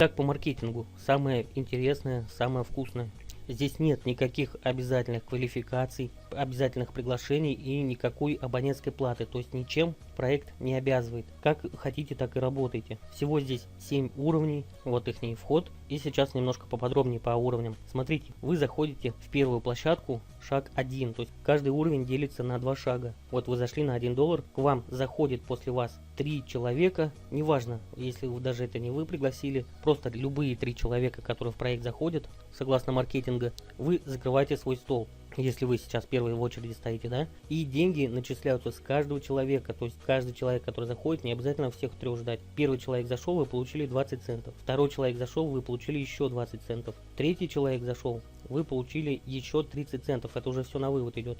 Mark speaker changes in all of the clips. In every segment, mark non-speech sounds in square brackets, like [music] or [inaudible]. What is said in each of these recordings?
Speaker 1: Итак, по маркетингу. Самое интересное, самое вкусное. Здесь нет никаких обязательных квалификаций, обязательных приглашений и никакой абонентской платы. То есть ничем проект не обязывает. Как хотите, так и работайте. Всего здесь 7 уровней, вот их вход. И сейчас немножко поподробнее по уровням. Смотрите, вы заходите в первую площадку, шаг 1. То есть каждый уровень делится на 2 шага. Вот вы зашли на 1 доллар, к вам заходит после вас 3 человека. Неважно, если вы даже это не вы пригласили, просто любые 3 человека, которые в проект заходят, согласно маркетинга, вы закрываете свой стол если вы сейчас первые в очереди стоите, да, и деньги начисляются с каждого человека, то есть каждый человек, который заходит, не обязательно всех трех ждать. Первый человек зашел, вы получили 20 центов, второй человек зашел, вы получили еще 20 центов, третий человек зашел, вы получили еще 30 центов, это уже все на вывод идет,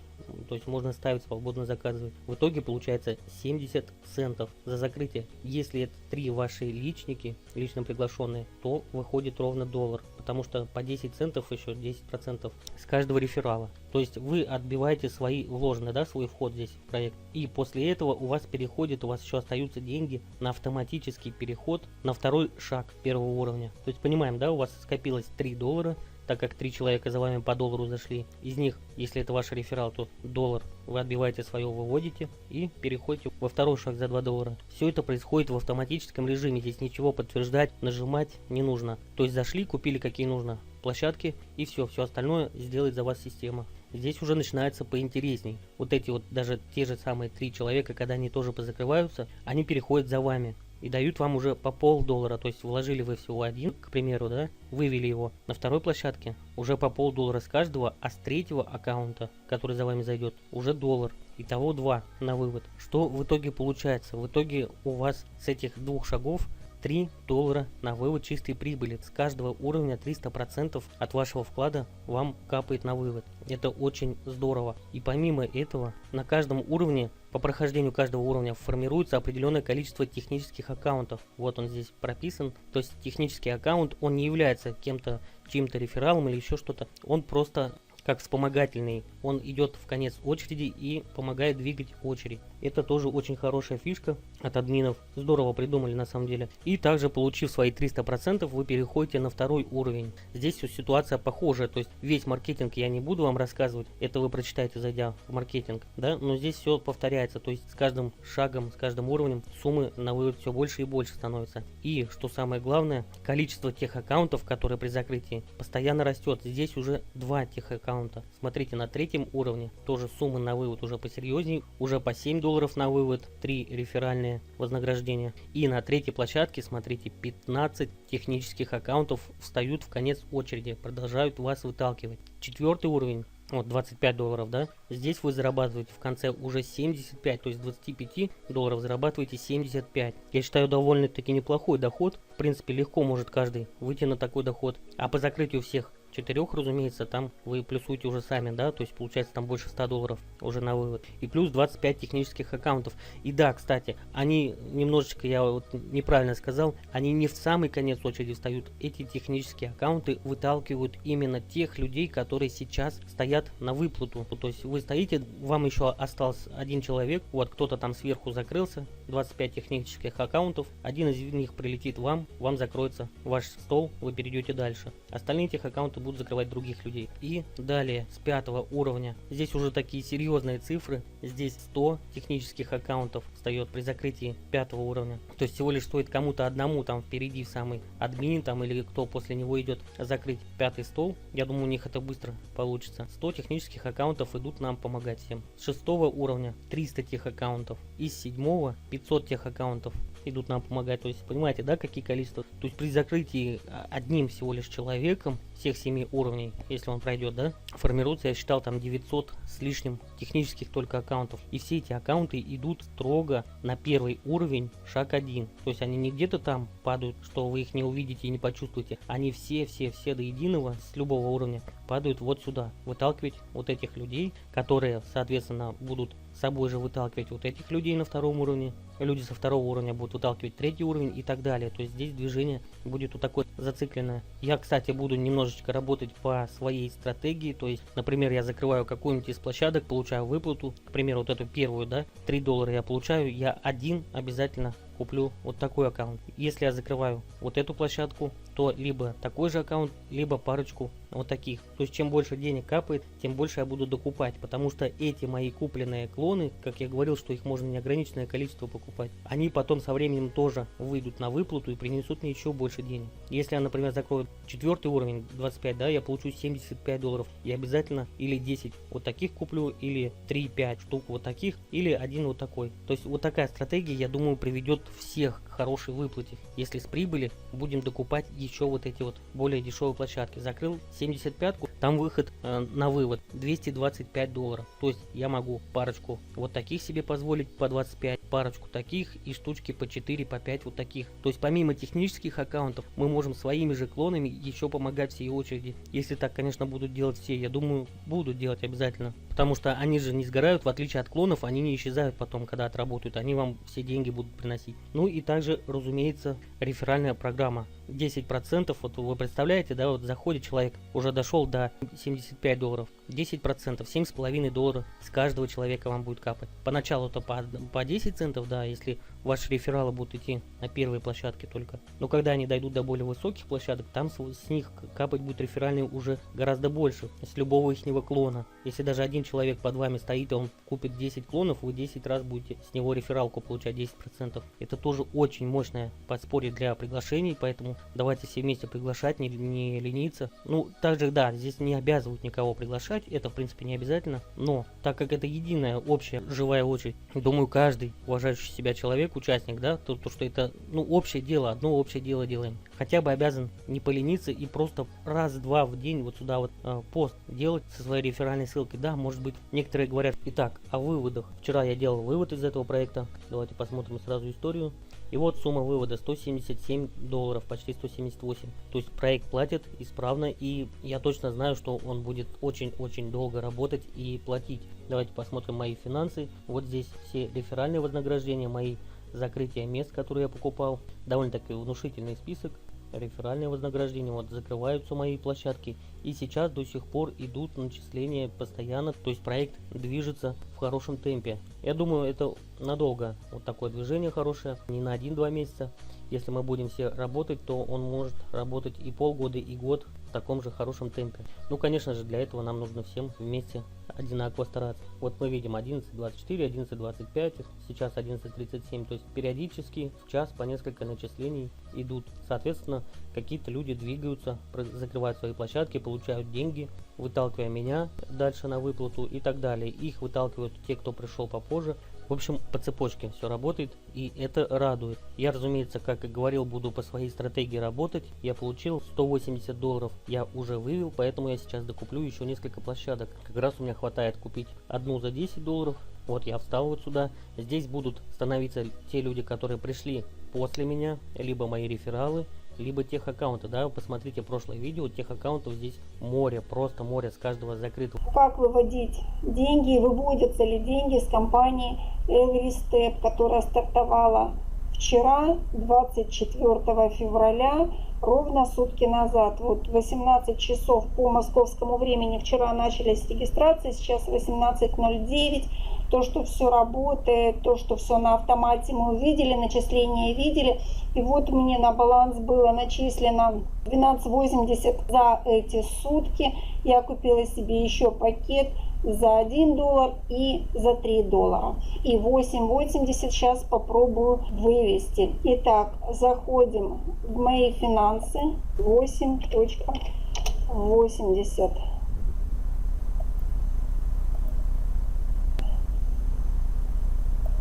Speaker 1: то есть можно ставить, свободно заказывать. В итоге получается 70 центов за закрытие. Если это три ваши личники, лично приглашенные, то выходит ровно доллар, потому что по 10 центов еще 10% с каждого реферала. То есть вы отбиваете свои вложенные, да, свой вход здесь в проект. И после этого у вас переходит, у вас еще остаются деньги на автоматический переход на второй шаг первого уровня. То есть понимаем, да, у вас скопилось 3 доллара, так как три человека за вами по доллару зашли. Из них, если это ваш реферал, то доллар вы отбиваете свое, выводите и переходите во второй шаг за 2 доллара. Все это происходит в автоматическом режиме, здесь ничего подтверждать, нажимать не нужно. То есть зашли, купили какие нужно площадки и все, все остальное сделает за вас система. Здесь уже начинается поинтересней. Вот эти вот даже те же самые три человека, когда они тоже позакрываются, они переходят за вами и дают вам уже по пол доллара, то есть вложили вы всего один, к примеру, да, вывели его на второй площадке, уже по пол доллара с каждого, а с третьего аккаунта, который за вами зайдет, уже доллар. Итого два на вывод. Что в итоге получается? В итоге у вас с этих двух шагов 3 доллара на вывод чистой прибыли. С каждого уровня 300% от вашего вклада вам капает на вывод. Это очень здорово. И помимо этого, на каждом уровне, по прохождению каждого уровня формируется определенное количество технических аккаунтов. Вот он здесь прописан. То есть технический аккаунт, он не является кем-то, чьим-то рефералом или еще что-то. Он просто как вспомогательный. Он идет в конец очереди и помогает двигать очередь. Это тоже очень хорошая фишка от админов. Здорово придумали на самом деле. И также получив свои 300%, вы переходите на второй уровень. Здесь все ситуация похожая. То есть весь маркетинг я не буду вам рассказывать. Это вы прочитаете, зайдя в маркетинг. Да? Но здесь все повторяется. То есть с каждым шагом, с каждым уровнем суммы на вывод все больше и больше становятся. И что самое главное, количество тех аккаунтов, которые при закрытии, постоянно растет. Здесь уже два тех аккаунта. Смотрите, на третьем уровне тоже суммы на вывод уже посерьезнее. Уже по 7 долларов долларов на вывод, 3 реферальные вознаграждения. И на третьей площадке, смотрите, 15 технических аккаунтов встают в конец очереди, продолжают вас выталкивать. Четвертый уровень вот 25 долларов, да, здесь вы зарабатываете в конце уже 75, то есть 25 долларов зарабатываете 75. Я считаю довольно-таки неплохой доход, в принципе легко может каждый выйти на такой доход. А по закрытию всех четырех, разумеется, там вы плюсуете уже сами, да, то есть получается там больше 100 долларов уже на вывод. И плюс 25 технических аккаунтов. И да, кстати, они немножечко, я вот неправильно сказал, они не в самый конец очереди встают. Эти технические аккаунты выталкивают именно тех людей, которые сейчас стоят на выплату. То есть вы стоите, вам еще остался один человек, вот кто-то там сверху закрылся, 25 технических аккаунтов, один из них прилетит вам, вам закроется ваш стол, вы перейдете дальше. Остальные тех аккаунты будут закрывать других людей. И далее с пятого уровня. Здесь уже такие серьезные цифры. Здесь 100 технических аккаунтов встает при закрытии пятого уровня. То есть всего лишь стоит кому-то одному там впереди самый админ там или кто после него идет закрыть пятый стол. Я думаю у них это быстро получится. 100 технических аккаунтов идут нам помогать всем. С шестого уровня 300 тех аккаунтов. Из седьмого 500 тех аккаунтов идут нам помогать. То есть, понимаете, да, какие количества? То есть, при закрытии а, одним всего лишь человеком всех семи уровней, если он пройдет, да, формируется, я считал, там 900 с лишним технических только аккаунтов. И все эти аккаунты идут строго на первый уровень, шаг 1. То есть, они не где-то там падают, что вы их не увидите и не почувствуете. Они все-все-все до единого с любого уровня падают вот сюда. Выталкивать вот этих людей, которые, соответственно, будут собой же выталкивать вот этих людей на втором уровне, люди со второго уровня будут выталкивать третий уровень и так далее. То есть здесь движение будет вот такое зацикленное. Я, кстати, буду немножечко работать по своей стратегии. То есть, например, я закрываю какую-нибудь из площадок, получаю выплату. К примеру, вот эту первую, да, 3 доллара я получаю, я один обязательно куплю вот такой аккаунт. Если я закрываю вот эту площадку, то либо такой же аккаунт, либо парочку вот таких. То есть чем больше денег капает, тем больше я буду докупать, потому что эти мои купленные клоны, как я говорил, что их можно неограниченное количество покупать, они потом со временем тоже выйдут на выплату и принесут мне еще больше денег. Если я, например, закрою четвертый уровень 25, да, я получу 75 долларов. И обязательно или 10 вот таких куплю, или 3-5 штук вот таких, или один вот такой. То есть вот такая стратегия, я думаю, приведет всех к хорошей выплате. Если с прибыли будем докупать еще вот эти вот более дешевые площадки. Закрыл 75-ку, там выход э, на вывод 225 долларов. То есть я могу парочку вот таких себе позволить по 25, парочку таких и штучки по 4, по 5 вот таких. То есть помимо технических аккаунтов мы можем своими же клонами еще помогать всей очереди. Если так, конечно, будут делать все, я думаю, будут делать обязательно. Потому что они же не сгорают, в отличие от клонов, они не исчезают потом, когда отработают, они вам все деньги будут приносить. Ну и также, разумеется, реферальная программа. 10%, вот вы представляете, да, вот заходит человек, уже дошел до 75 долларов, 10%, 7,5 долларов с каждого человека вам будет капать. Поначалу-то по, по 10 центов, да, если ваши рефералы будут идти на первые площадки только. Но когда они дойдут до более высоких площадок, там с, с них капать будет реферальный уже гораздо больше, с любого ихнего клона. Если даже один человек под вами стоит, он купит 10 клонов, вы 10 раз будете с него рефералку получать 10%. Это тоже очень мощное подспорье для приглашений, поэтому давайте все вместе приглашать, не, не лениться. Ну, также, да, здесь не обязывают никого приглашать, это, в принципе, не обязательно, но, так как это единая, общая, живая очередь, думаю, каждый уважающий себя человек, участник, да, то, то что это, ну, общее дело, одно общее дело делаем, хотя бы обязан не полениться и просто раз-два в день вот сюда вот э, пост делать со своей реферальной ссылкой, да, может быть, некоторые говорят, итак, о выводах. Вчера я делал вывод из этого проекта, давайте посмотрим сразу историю. И вот сумма вывода 177 долларов, почти 178. То есть проект платит исправно и я точно знаю, что он будет очень-очень долго работать и платить. Давайте посмотрим мои финансы. Вот здесь все реферальные вознаграждения, мои закрытия мест, которые я покупал. Довольно-таки внушительный список реферальные вознаграждения, вот закрываются мои площадки. И сейчас до сих пор идут начисления постоянно, то есть проект движется в хорошем темпе. Я думаю, это надолго, вот такое движение хорошее, не на 1-2 месяца. Если мы будем все работать, то он может работать и полгода, и год в таком же хорошем темпе. Ну, конечно же, для этого нам нужно всем вместе одинаково стараться. Вот мы видим 11.24, 11.25, сейчас 11.37, то есть периодически в час по несколько начислений идут. Соответственно, какие-то люди двигаются, закрывают свои площадки, получают деньги, выталкивая меня дальше на выплату и так далее. Их выталкивают те, кто пришел попозже. В общем, по цепочке все работает, и это радует. Я, разумеется, как и говорил, буду по своей стратегии работать. Я получил 180 долларов, я уже вывел, поэтому я сейчас докуплю еще несколько площадок. Как раз у меня хватает купить одну за 10 долларов. Вот я встал вот сюда. Здесь будут становиться те люди, которые пришли после меня, либо мои рефералы, либо тех аккаунты, да, посмотрите прошлое видео, тех аккаунтов здесь море, просто море с каждого закрытого.
Speaker 2: Как выводить деньги, выводятся ли деньги с компании Everstep, которая стартовала вчера, 24 февраля, ровно сутки назад. Вот 18 часов по московскому времени вчера начались регистрации, сейчас 18.09 то, что все работает, то, что все на автомате мы увидели, начисления видели. И вот мне на баланс было начислено 12,80 за эти сутки. Я купила себе еще пакет за 1 доллар и за 3 доллара. И 8,80 сейчас попробую вывести. Итак, заходим в мои финансы 8.80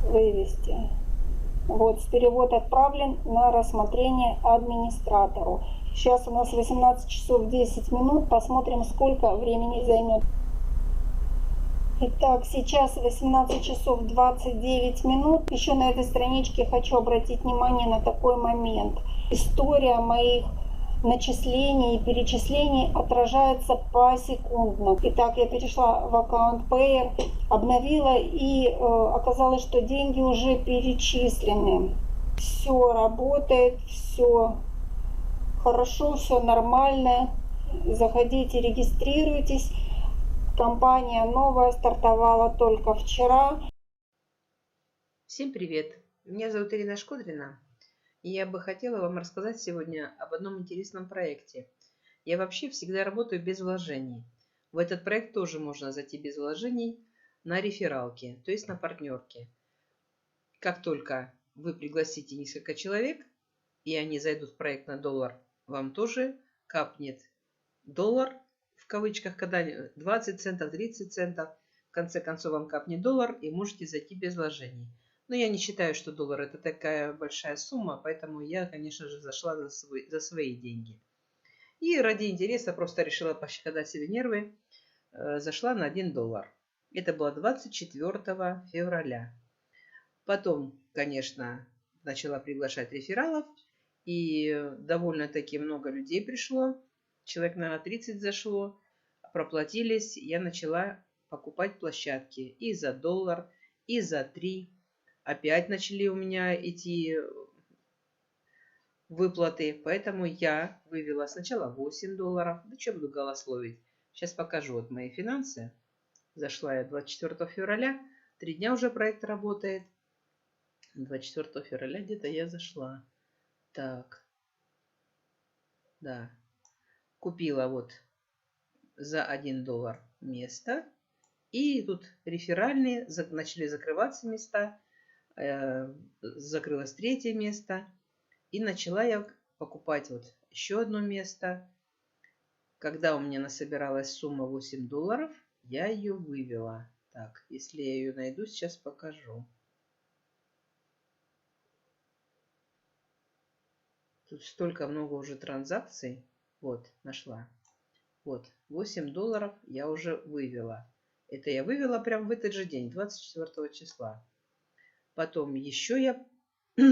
Speaker 2: вывести. Вот, перевод отправлен на рассмотрение администратору. Сейчас у нас 18 часов 10 минут. Посмотрим, сколько времени займет. Итак, сейчас 18 часов 29 минут. Еще на этой страничке хочу обратить внимание на такой момент. История моих начислений и перечислений отражается посекундно. Итак, я перешла в аккаунт Payer, обновила и э, оказалось, что деньги уже перечислены. Все работает, все хорошо, все нормально. Заходите, регистрируйтесь. Компания новая, стартовала только вчера.
Speaker 3: Всем привет! Меня зовут Ирина Шкодрина, я бы хотела вам рассказать сегодня об одном интересном проекте. Я вообще всегда работаю без вложений. В этот проект тоже можно зайти без вложений на рефералке, то есть на партнерке. Как только вы пригласите несколько человек, и они зайдут в проект на доллар, вам тоже капнет доллар, в кавычках, когда 20 центов, 30 центов, в конце концов вам капнет доллар, и можете зайти без вложений. Но я не считаю, что доллар это такая большая сумма, поэтому я, конечно же, зашла за, свой, за свои деньги. И ради интереса просто решила пощекотать себе нервы, э, зашла на 1 доллар. Это было 24 февраля. Потом, конечно, начала приглашать рефералов, и довольно-таки много людей пришло. Человек, наверное, 30 зашло, проплатились. Я начала покупать площадки и за доллар, и за 3 опять начали у меня идти выплаты, поэтому я вывела сначала 8 долларов. Да что буду голословить? Сейчас покажу вот мои финансы. Зашла я 24 февраля, три дня уже проект работает. 24 февраля где-то я зашла. Так, да, купила вот за 1 доллар место. И тут реферальные начали закрываться места. Э, закрылось третье место. И начала я покупать вот еще одно место. Когда у меня насобиралась сумма 8 долларов, я ее вывела. Так, если я ее найду, сейчас покажу. Тут столько много уже транзакций. Вот, нашла. Вот, 8 долларов я уже вывела. Это я вывела прямо в этот же день, 24 числа. Потом еще я [clears throat]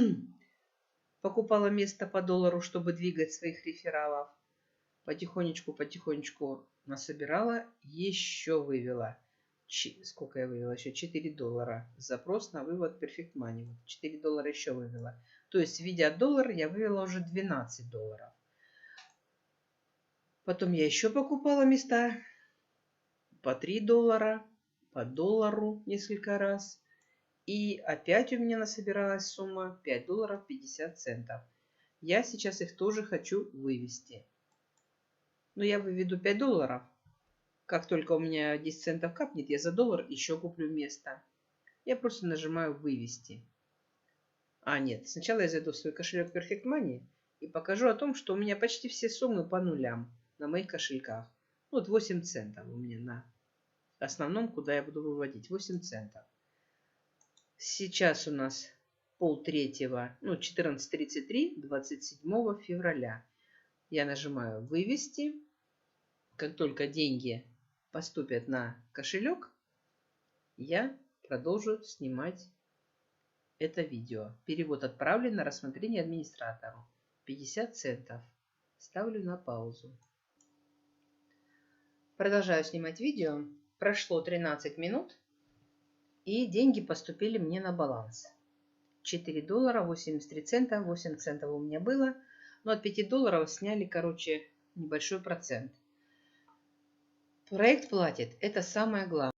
Speaker 3: покупала место по доллару, чтобы двигать своих рефералов. Потихонечку, потихонечку насобирала, еще вывела. Ч сколько я вывела? Еще 4 доллара. Запрос на вывод Perfect Money. 4 доллара еще вывела. То есть, введя доллар, я вывела уже 12 долларов. Потом я еще покупала места по 3 доллара, по доллару несколько раз. И опять у меня насобиралась сумма 5 долларов 50 центов. Я сейчас их тоже хочу вывести. Но я выведу 5 долларов. Как только у меня 10 центов капнет, я за доллар еще куплю место. Я просто нажимаю «Вывести». А, нет, сначала я зайду в свой кошелек Perfect Money и покажу о том, что у меня почти все суммы по нулям на моих кошельках. Вот 8 центов у меня на основном, куда я буду выводить. 8 центов. Сейчас у нас пол третьего, ну 14.33, 27 февраля. Я нажимаю «Вывести». Как только деньги поступят на кошелек, я продолжу снимать это видео. Перевод отправлен на рассмотрение администратору. 50 центов. Ставлю на паузу. Продолжаю снимать видео. Прошло 13 минут. И деньги поступили мне на баланс. 4 доллара 83 цента. 8 центов у меня было. Но от 5 долларов сняли, короче, небольшой процент. Проект платит. Это самое главное.